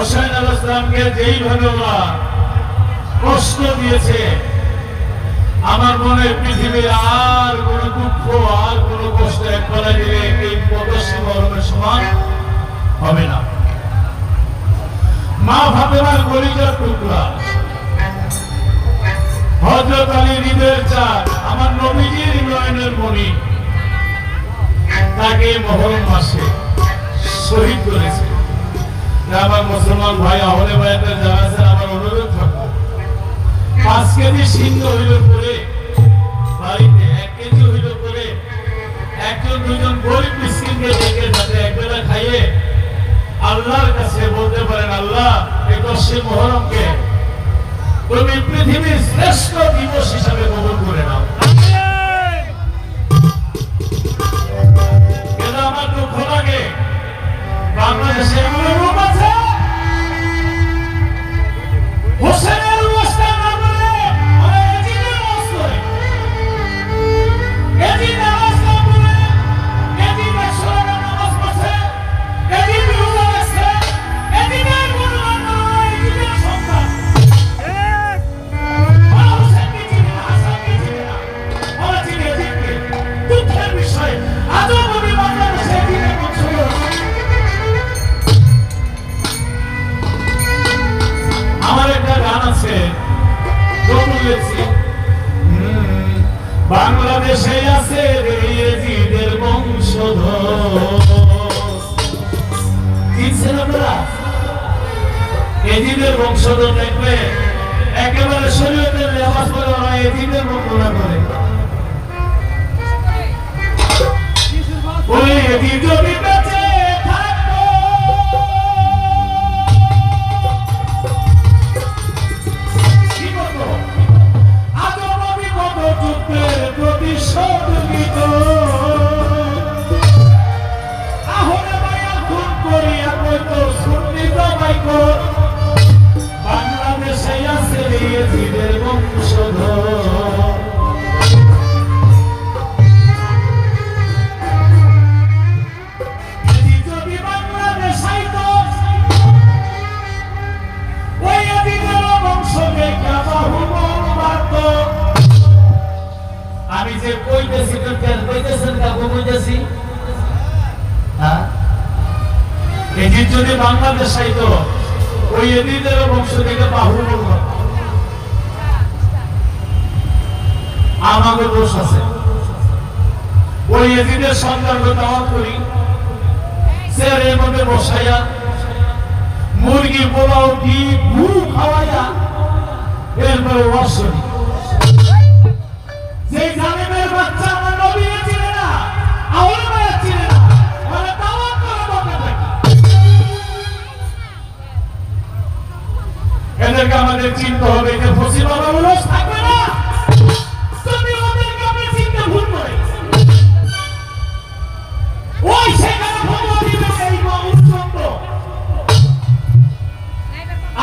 হোসেন আল ইসলামকে যেইভাবে ওরা কষ্ট দিয়েছে, আমার মনে পৃথিবীর আর কোনো দুঃখ, আর কোনো কষ্ট একবেলা দিলে এই প্রদর্শী মরণের সমান হবে না। মা ফাতেমার গরিজার টুকরা হজরত আলী হৃদয়ের চাঁদ, আমার নবীজির নয়নের মণি, তাকে মহরম মাসে শহীদ করেছে। আমার মুসলমান ভাই, আহলে ভাইদের যারা আছেন আমার অনুরোধ থাকব। পাঁচ কেজি সিন্ধ হইল করে বাড়িতে এক কেজি হইল করে একজন দুজন গরিব মিসকিনকে ডেকে যাতে একবেলা খাইয়ে আল্লাহর কাছে বলতে পারেন, আল্লাহ এই দশে মহরমকে তুমি পৃথিবীর শ্রেষ্ঠ দিবস হিসাবে কবুল করে নাও। আমার দুঃখ লাগে? বাংলাদেশে এগুলো রূপ আছে যদি যদি বাংলাদেশ আইতো ওই এদিনের বংশ থেকে মারত। আমাকে দোষ আছে। ওই এদিনের সন্তানকে দাওয়াত করি। বসাইয়া মুরগি পোলাও ডিম ভু খাওয়াইয়া, এরপরে যে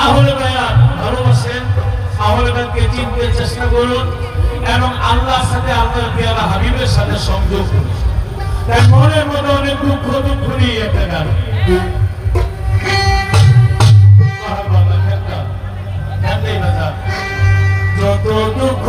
আহলে বায়াত ভালোবাসেন আহলে বায়াতকে চিনতে চেষ্টা করুন এবং আল্লাহর সাথে আল্লাহর পেয়ারা হাবিবের সাথে সংযোগ করুন। তাই মনের মধ্যে অনেক দুঃখ দুঃখ নিয়ে একটা গান। যত দুঃখ